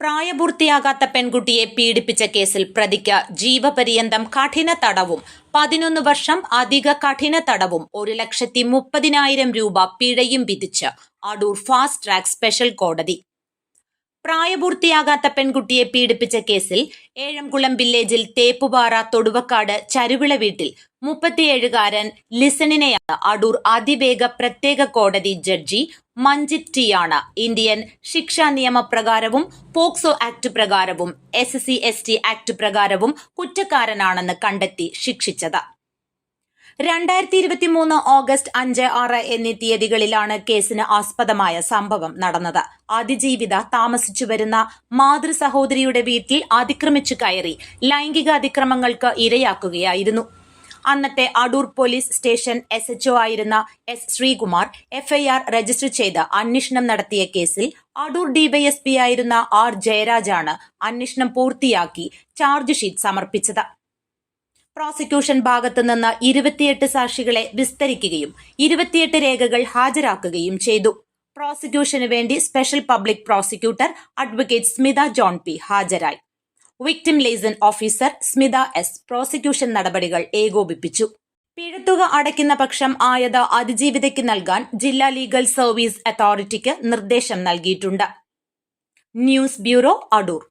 പ്രായപൂർത്തിയാകാത്ത പെൺകുട്ടിയെ പീഡിപ്പിച്ച കേസിൽ പ്രതിക്ക് ജീവപര്യന്തം കഠിന തടവും പതിനൊന്ന് വർഷം അധിക കഠിന തടവും ഒരു ലക്ഷത്തി മുപ്പതിനായിരം രൂപ പിഴയും വിധിച്ച് അടൂർ ഫാസ്റ്റ് ട്രാക്ക് സ്പെഷ്യൽ കോടതി. പ്രായപൂർത്തിയാകാത്ത പെൺകുട്ടിയെ പീഡിപ്പിച്ച കേസിൽ ഏഴംകുളം വില്ലേജിൽ തേപ്പുപാറ തൊടുവക്കാട് ചരുവിള വീട്ടിൽ മുപ്പത്തിയേഴുകാരൻ ലിസണിനെയാണ് അടൂർ അതിവേഗ പ്രത്യേക കോടതി ജഡ്ജി മഞ്ജിത് ടിയാണ്. ഇന്ത്യൻ ശിക്ഷാ നിയമപ്രകാരവും POCSO act പ്രകാരവും S C S T act പ്രകാരവും കുറ്റക്കാരനാണെന്ന് കണ്ടെത്തി ശിക്ഷിച്ചത്. രണ്ടായിരത്തി ഇരുപത്തി മൂന്ന് ഓഗസ്റ്റ് അഞ്ച് ആറ് എന്നീ തീയതികളിലാണ് കേസിന് ആസ്പദമായ സംഭവം നടന്നത്. അതിജീവിത താമസിച്ചു വരുന്ന മാതൃ സഹോദരിയുടെ വീട്ടിൽ അതിക്രമിച്ചു കയറി ലൈംഗിക അതിക്രമങ്ങൾക്ക് ഇരയാക്കുകയായിരുന്നു. അന്നത്തെ Adoor police station S H O ആയിരുന്ന എസ് ശ്രീകുമാർ എഫ്ഐആർ രജിസ്റ്റർ ചെയ്ത് അന്വേഷണം നടത്തിയ കേസിൽ അടൂർ ഡിവൈഎസ്പി ആയിരുന്ന ആർ ജയരാജാണ് അന്വേഷണം പൂർത്തിയാക്കി ചാർജ് ഷീറ്റ് സമർപ്പിച്ചത്. പ്രോസിക്യൂഷൻ ഭാഗത്തു നിന്ന് ഇരുപത്തിയെട്ട് സാക്ഷികളെ വിസ്തരിക്കുകയും ഇരുപത്തിയെട്ട് രേഖകൾ ഹാജരാക്കുകയും ചെയ്തു. പ്രോസിക്യൂഷന് വേണ്ടി special public prosecutor advocate Smitha John P ഹാജരായി. Victim liaison officer Smitha S prosecution നടപടികൾ ഏകോപിപ്പിച്ചു. പിഴത്തുക അടയ്ക്കുന്ന പക്ഷം ആയത അതിജീവിതയ്ക്ക് നൽകാൻ ജില്ലാ ലീഗൽ സർവീസ് അതോറിറ്റിക്ക് നിർദ്ദേശം നൽകിയിട്ടുണ്ട്. News bureau Adoor.